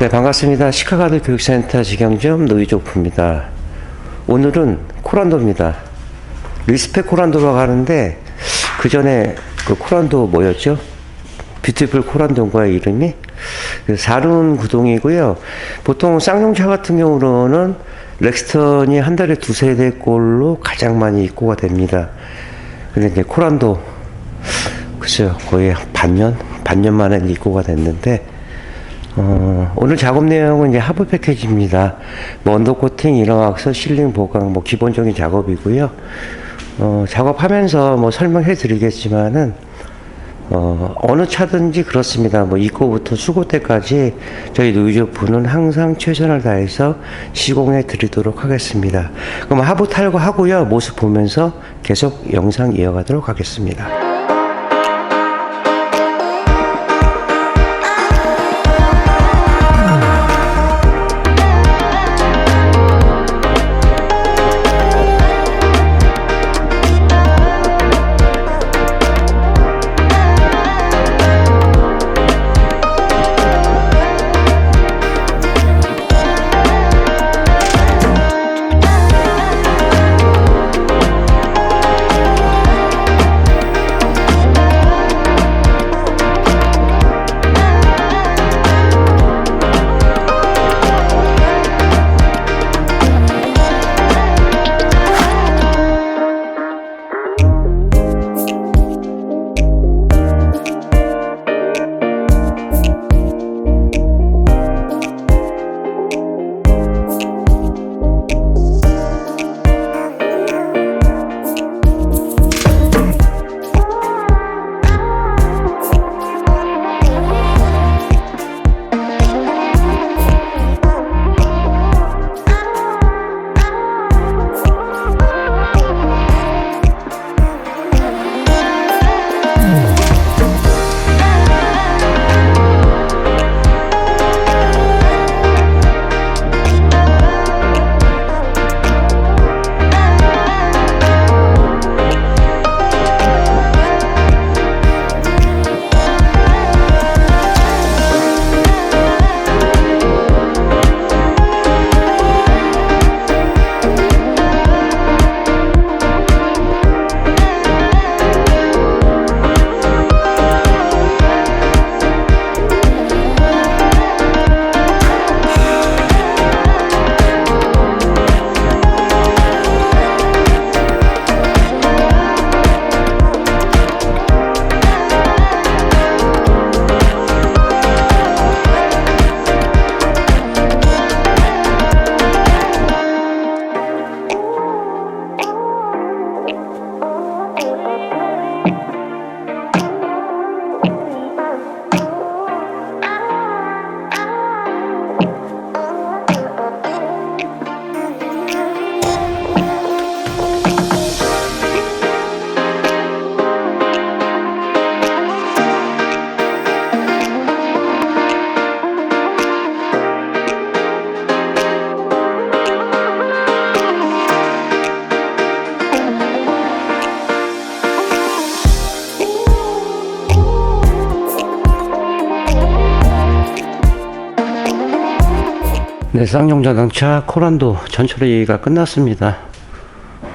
네, 반갑습니다. 시카가드 교육센터 직영점 노이조프입니다. 오늘은 코란도입니다. 리스펙 코란도라고 하는데 그 전에 그 코란도 뭐였죠? 뷰티풀 코란도인가의 이름이 그 사륜 구동이고요. 보통 쌍용차 같은 경우로는 렉스턴이 한 달에 두세 대 꼴로 가장 많이 입고가 됩니다. 근데 이제 코란도 글쎄요 거의 한 반년 반년 만에 입고가 됐는데 어, 오늘 작업 내용은 이제 하부 패키지입니다. 뭐 언더 코팅, 이너왁스, 실링 보강, 뭐 기본적인 작업이고요. 어, 작업하면서 뭐 설명해 드리겠지만은 어, 어느 차든지 그렇습니다. 뭐 입고부터 수고 때까지 저희 노이조프는 항상 최선을 다해서 시공해 드리도록 하겠습니다. 그럼 하부 탈거 하고요. 모습 보면서 계속 영상 이어가도록 하겠습니다. 네, 쌍용 자동차 코란도 전처리가 끝났습니다.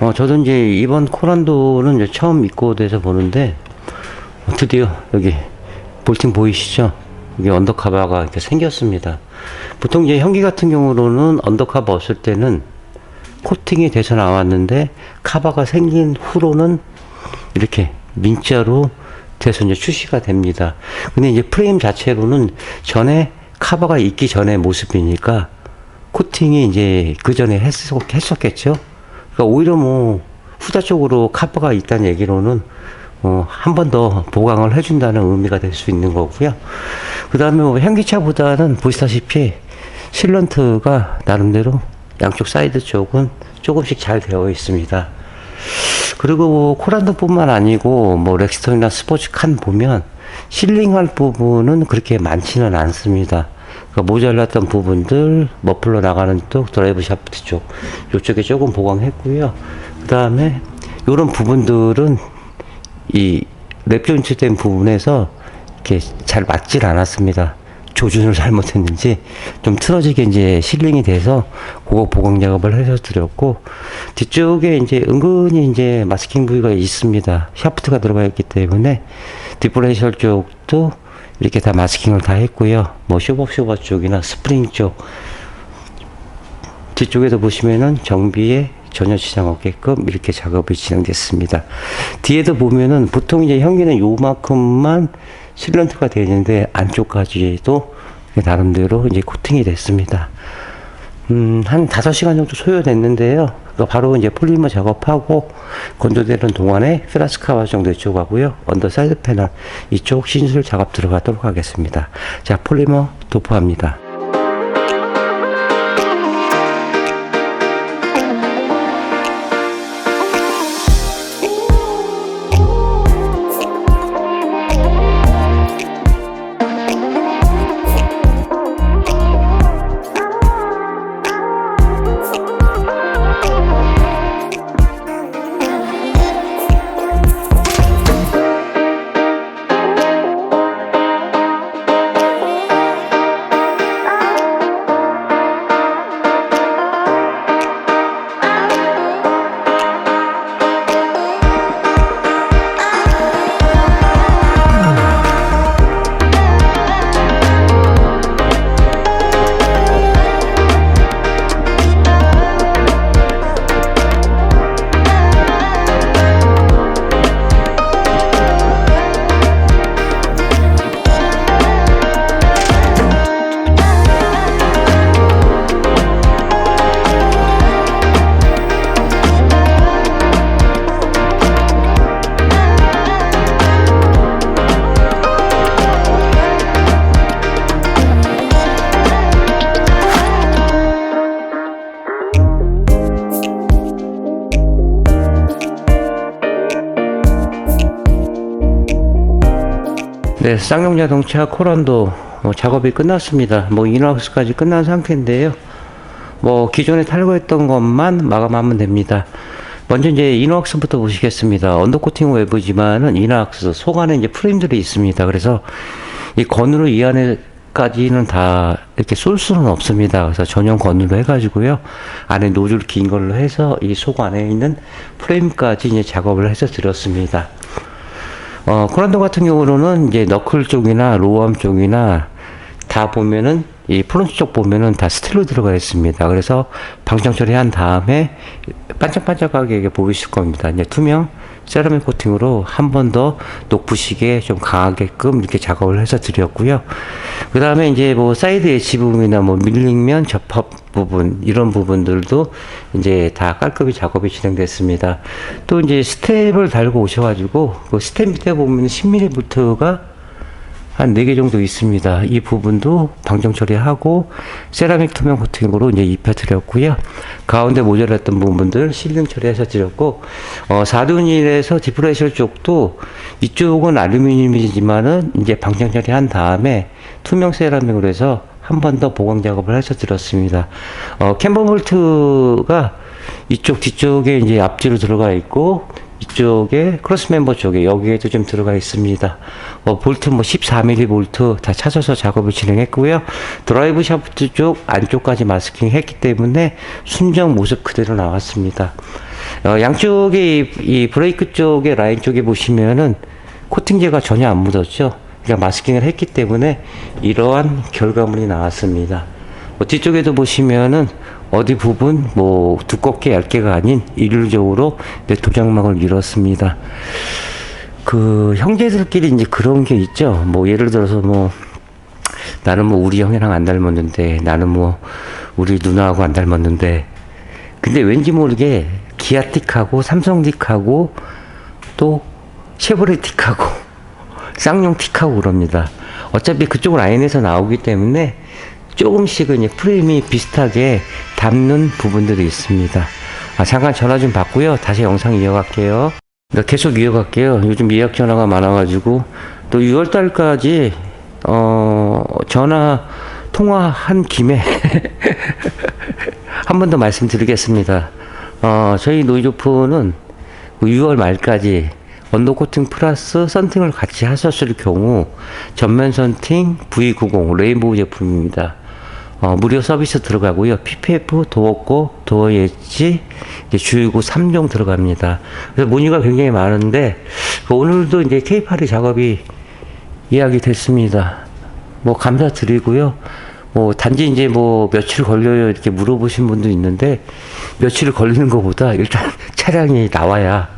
어, 저도 이제 이번 코란도는 이제 처음 입고 돼서 보는데 어, 드디어 여기 볼팅 보이시죠? 여기 언더카바가 이렇게 생겼습니다. 보통 이제 현기 같은 경우로는 언더카바 없을 때는 코팅이 돼서 나왔는데 카바가 생긴 후로는 이렇게 민자로 돼서 이제 출시가 됩니다. 근데 이제 프레임 자체로는 전에 카바가 있기 전의 모습이니까 코팅이 이제 그 전에 했었, 했었겠죠. 그러니까 오히려 뭐 후자 쪽으로 카바가 있다는 얘기로는 어, 한 번 더 보강을 해준다는 의미가 될 수 있는 거고요. 그 다음에 뭐 현기차보다는 보시다시피 실런트가 나름대로 양쪽 사이드 쪽은 조금씩 잘 되어 있습니다. 그리고 뭐 코란도뿐만 아니고 뭐 렉스턴이나 스포츠 칸 보면 실링할 부분은 그렇게 많지는 않습니다. 그러니까 모자랐던 부분들 머플러 나가는 쪽 드라이브 샤프트 쪽 이쪽에 조금 보강했고요. 그 다음에 이런 부분들은 이 랩조인트 된 부분에서 이렇게 잘 맞질 않았습니다. 조준을 잘못했는지 좀 틀어지게 이제 실링이 돼서 그거 보강 작업을 해서 드렸고 뒤쪽에 이제 은근히 이제 마스킹 부위가 있습니다. 샤프트가 들어가 있기 때문에 디프레셜 쪽도 이렇게 다 마스킹을 다 했고요. 뭐 쇼버 쇼버 쪽이나 스프링 쪽 뒤쪽에도 보시면은 정비에 전혀 지장 없게끔 이렇게 작업이 진행됐습니다. 뒤에도 보면은 보통 이제 형기는 요만큼만 실런트가 되는데 안쪽까지도 나름대로 이제 코팅이 됐습니다. 음, 한 5시간 정도 소요됐는데요. 바로 이제 폴리머 작업하고 건조되는 동안에 플라스카 와 정도 이쪽 하고요. 언더 사이드 패널 이쪽 신술 작업 들어가도록 하겠습니다. 자, 폴리머 도포합니다. 네, 쌍용 자동차 코란도 뭐 작업이 끝났습니다. 뭐 인하우스까지 끝난 상태인데요. 뭐 기존에 탈거했던 것만 마감하면 됩니다. 먼저 이제 인화학스부터 보시겠습니다. 언더코팅 외부지만은 인화학스 속 안에 이제 프레임들이 있습니다. 그래서 이 건으로 이 안에까지는 다 이렇게 쏠 수는 없습니다. 그래서 전용 건으로 해가지고요. 안에 노즐 긴 걸로 해서 이 속 안에 있는 프레임까지 이제 작업을 해서 드렸습니다. 어, 코란도 같은 경우는 이제 너클 쪽이나 로암 쪽이나 다 보면은 이 프론트 쪽 보면은 다 스틸로 들어가 있습니다. 그래서 방정 처리한 다음에 반짝반짝하게 이게 보이실 겁니다. 이제 투명 세라믹 코팅으로 한 번 더 녹부시게 좀 강하게끔 이렇게 작업을 해서 드렸고요. 그 다음에 이제 뭐 사이드 엣지 부분이나 뭐 밀링면 접합 부분 이런 부분들도 이제 다 깔끔히 작업이 진행됐습니다. 또 이제 스텝을 달고 오셔가지고 그 스텝 밑에 보면 10mm 볼트가 한 4개 정도 있습니다. 이 부분도 방정 처리하고 세라믹 투명 코팅으로 이제 입혀 드렸고요. 가운데 모자랐던 부분들 실링 처리해서 드렸고, 어, 4둔일에서 디프레셔 쪽도 이쪽은 알루미늄이지만은 이제 방정 처리한 다음에 투명 세라믹으로 해서 한 번 더 보강 작업을 해서 드렸습니다. 어, 캠버 볼트가 이쪽 뒤쪽에 이제 앞뒤로 들어가 있고, 이쪽에 크로스 멤버 쪽에 여기에도 좀 들어가 있습니다. 어, 볼트 뭐 14mm 볼트 다 찾아서 작업을 진행했고요. 드라이브 샤프트 쪽 안쪽까지 마스킹 했기 때문에 순정 모습 그대로 나왔습니다. 어, 양쪽에 이, 이 브레이크 쪽에 라인 쪽에 보시면은 코팅제가 전혀 안 묻었죠. 그러니까 마스킹을 했기 때문에 이러한 결과물이 나왔습니다. 뭐 뒤쪽에도 보시면은 어디 부분 뭐 두껍게 얇게가 아닌 일률적으로 내 도장막을 밀었습니다. 그 형제들끼리 이제 그런 게 있죠. 뭐 예를 들어서 뭐 나는 뭐 우리 형이랑 안 닮았는데 나는 뭐 우리 누나하고 안 닮았는데 근데 왠지 모르게 기아틱하고 삼성틱하고 또 쉐보레틱하고 쌍용 틱하고 그럽니다. 어차피 그쪽 라인에서 나오기 때문에 조금씩은 이제 프레임이 비슷하게 담는 부분들이 있습니다. 아, 잠깐 전화 좀 받고요. 다시 영상 이어갈게요. 네, 계속 이어갈게요. 요즘 예약 전화가 많아가지고 또 6월달까지 어, 전화 통화한 김에 한 번 더 말씀드리겠습니다. 어, 저희 노이조프는 6월 말까지 언더코팅 플러스 썬팅을 같이 하셨을 경우 전면 썬팅 V90 레인보우 제품입니다. 어, 무료 서비스 들어가고요. PPF, 도어고, 도어 엣지, 주유구 3종 들어갑니다. 그래서 문의가 굉장히 많은데 그 오늘도 이제 K8의 작업이 예약이 됐습니다. 뭐 감사드리고요. 뭐 단지 이제 뭐 며칠 걸려요 이렇게 물어보신 분도 있는데 며칠 걸리는 것보다 일단 차량이 나와야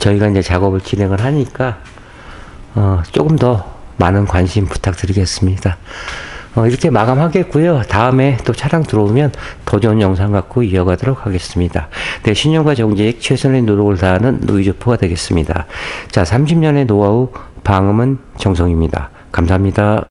저희가 이제 작업을 진행을 하니까 어, 조금 더 많은 관심 부탁드리겠습니다. 어, 이렇게 마감하겠고요. 다음에 또 차량 들어오면 더 좋은 영상 갖고 이어가도록 하겠습니다. 네, 신용과 정직 최선의 노력을 다하는 노이조포가 되겠습니다. 자, 30년의 노하우 방음은 정성입니다. 감사합니다.